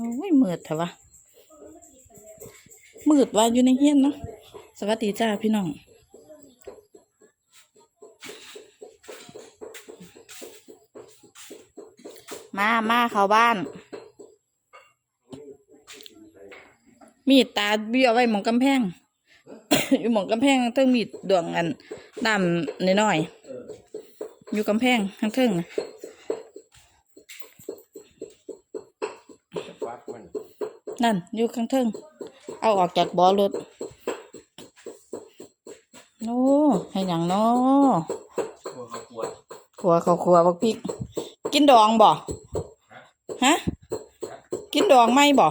โอ้ยมืดเถอะวะมืดว่าอยู่ในเฮียนเนาะสวัสดีจ้าพี่น้องมามาเข้าบ้าน มีดตาเบี้ยวไว้หมองกำแพง อยู่หมองกำแพงเทิงมีดดวงอันดำน้อยๆอยู่กำแพงข้างเทิงน่ะ มันนั่น อยู่ข้างเทิงเอาออกจากบ่อรถโอ้ให้หยังเนาะกลัวเขาปวดขัวเขาขัวบักพริก กินดองบ่ฮะ กินดองไหมบ่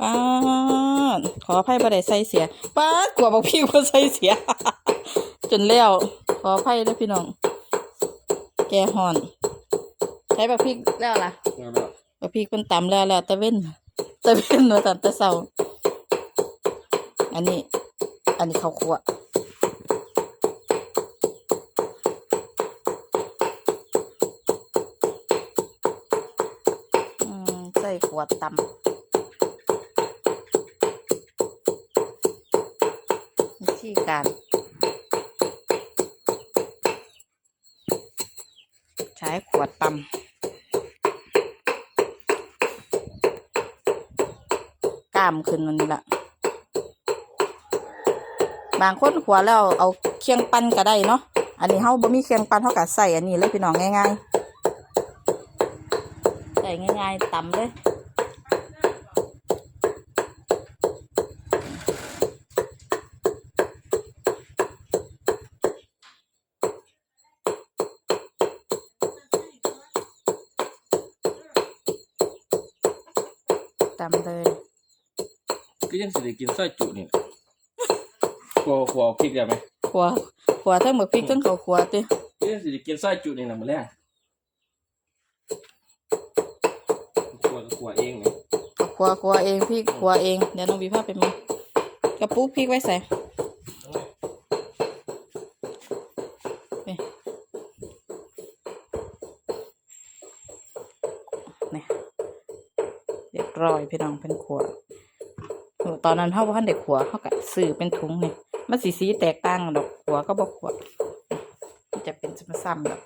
ป้าดขออภัยบ่ได้ใส่เสียป้าดขัวบักพริกบ่ใส่เสีย จนแล้ว ขออภัยเด้วยพี่น้อง แกห่อน ใช้บักพริกแล้วล่ะแล้วก็บัก พริกมันตำแล้วแล้วตะเว้นตะเว้นมาตันตะเศร้าอันนี้ อันนี้ข้าวคั่วใส่ขวดตำวิธีการใช้ขวดตำ ล้ามขึ้นมันนี่ละบางคนขัวแล้วเอาเคียงปั้นก็ได้เนาะ อันนี้เฮาบ่มีเคียงปั้นเฮาก็ใส่อันนี้เลยพี่น้องง่ายๆ ใส่ง่ายๆตำเลยตำเลย ก็ยังสิได้กินไส้จุนี่กลัวกลัวพริกได้ไหมขัวขัวทั้งหมดพริกทั้งข้าวขัวติก็ยังสิได้กินไส้จุนี่นะมาแล้วกลัวก็กลัวเองเนี่ยขัวขัวเองพริกขัวเองเดี๋ยวน้องบีพาไปมีกระปุกพริกไว้ใส่นี่นี่เรียบร้อยพี่น้องเป็นขัวโอ้ ตอนนั้นเฮาบ่ทันได้ขัวเฮาก็ซื้อเป็นถุงนี่มันสีสีแตกต่างกันดอกขัวก็บ่ขัวมันจะเป็นซ้ำๆแบบ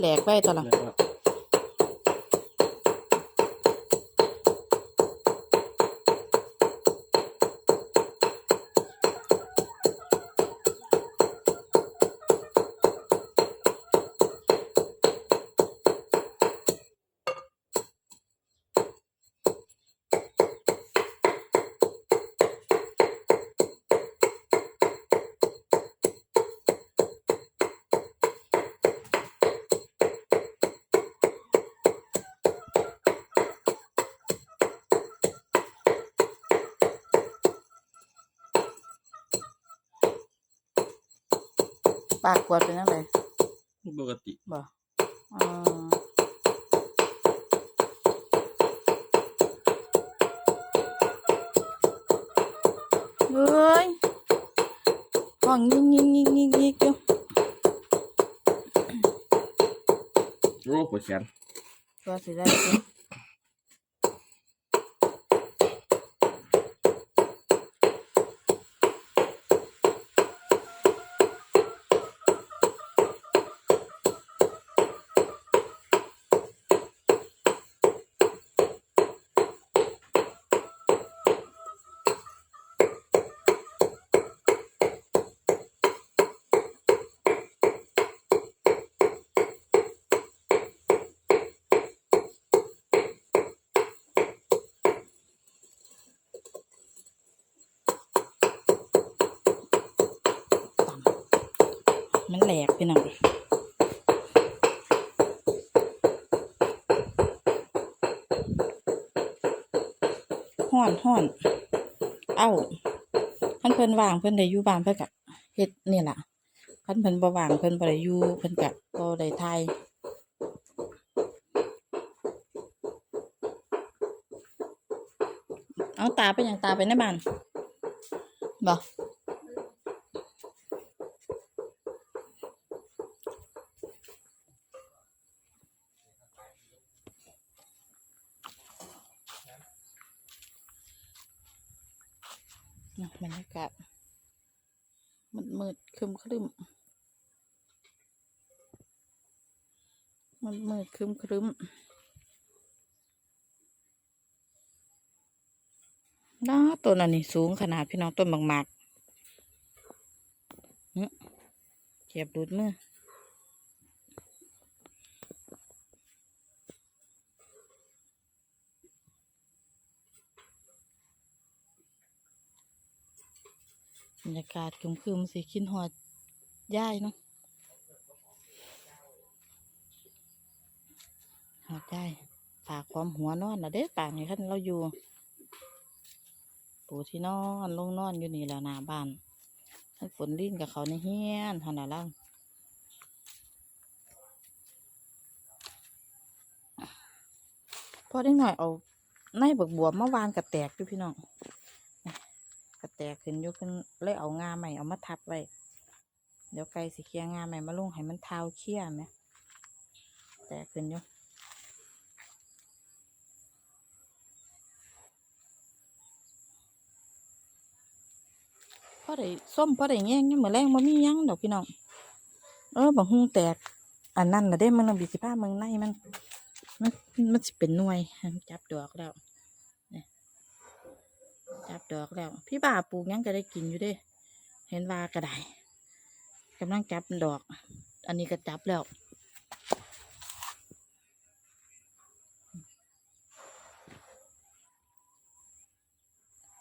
แหลกไว้ตลังแปากขวดเป็นยังไงปกติบ่อ่าเฮ้ยห้องยิงยิงยิงยิงยิงอยู่โอ้ปวดแขนก็สิได้ มันแหลกไปหน่อยห่อนห่อน เอ้าท่นเพิ่นวางเพิ่นได้ยู่บ้านเพิ่นกะเฮ็ดนี่ล่ะท่นเพิ่นบ่วางเพิ่นบ่ได้ยู่เพิ่นกะบ่ได้ทยเอาตาไปอย่างตาไปในบ้านบ่ นะบรรยากาศมืดมืดๆครึมครึมมืดมืดๆครึมครึมน้าต้นอันนี้สูงขนาดพี่น้องต้นบางหมากเก็บดูดมือ รรยากาศครึมๆสิคินหอดย่ายเนาะหอดย่ายฝากความหัวนอนนะเด้ป่านนี้คันเราอยู่ปูที่นอนลงนอนอยู่นี่แล้วหน้าบ้านให้ฝนลิ้นกับเขาในเฮียนหันน่ะเล่าพอได้หน่อยเอาในบักบัวมาวานกับแตกด้วยพี่น้อง กระแตกขึ้นอยกขึ้นเลยเอางาใหม่เอามาทับไว้ เดี๋ยวไก่สิเคียงงาใหม่มาลงให้มันเท้าเคี่ยไหมแตกขึ้นอยกพอได้ส้มพอได้แง่งยังมือแรงมามียังดอกพี่น้อง เออบางหุงแตก อันนั้นนะเด้มันบีสิผ้าเมืองในมัน มันมันสิเป็นหน่วยจับดอกแล้ว จับดอกแล้ว พี่บ่าปลูกยังก็ได้กินอยู่เด้ เห็นว่าก็ได้กำลังจับดอก อันนี้ก็จับแล้ว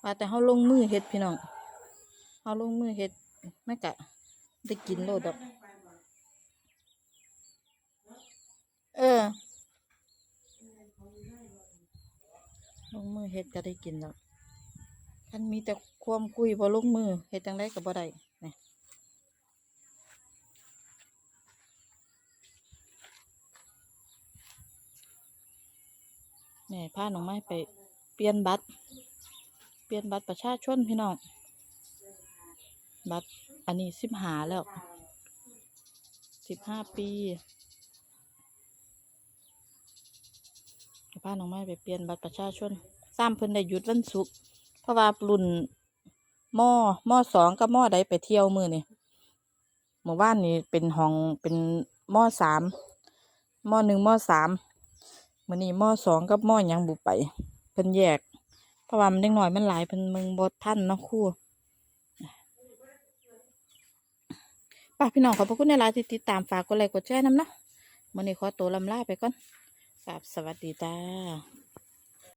ว่าแต่เขาลงมือเฮ็ดพี่น้องเขาลงมือเฮ็ดไม่กะได้กินโลดดอก เออ ลงมือเฮ็ดก็ได้กินดอก ท่านมีแต่ความกุยบ่ลงมือเฮ็ดจังไดก็บ่ได้นี่แม่พาน้องไม้ไปเปลี่ยนบัตร เปลี่ยนบัตรประชาชนพี่น้อง บัตรอันนี้สิบหาแล้วสิบห้าปีพาน้องไม้ไปเปลี่ยนบัตรประชาชนซ้ำเพิ่นได้หยุดวันศุกร์ ราะว่ารุ่นหม้อหม้อสองกับหม้อใดไปเที่ยวมือนี่เมื่อวานนี่เป็นห้องเป็นหม้อสามหม้อหนึ่งหม้อสามมือนี้มอสองกับหม้อยังบุไปเพิ่นแยก เพราะว่ามันเด็กน้อยมันหลายเพิ่นมึงบดท่านเนาะครู่ป้าพี่น้องขอบพระคุณในไลน์ที่ติดตามฝากกดไลค์กดแชร์น้ำเนาะมือนี้ขอตัวลำลาไปก่อนกราบสวัสดีจ้า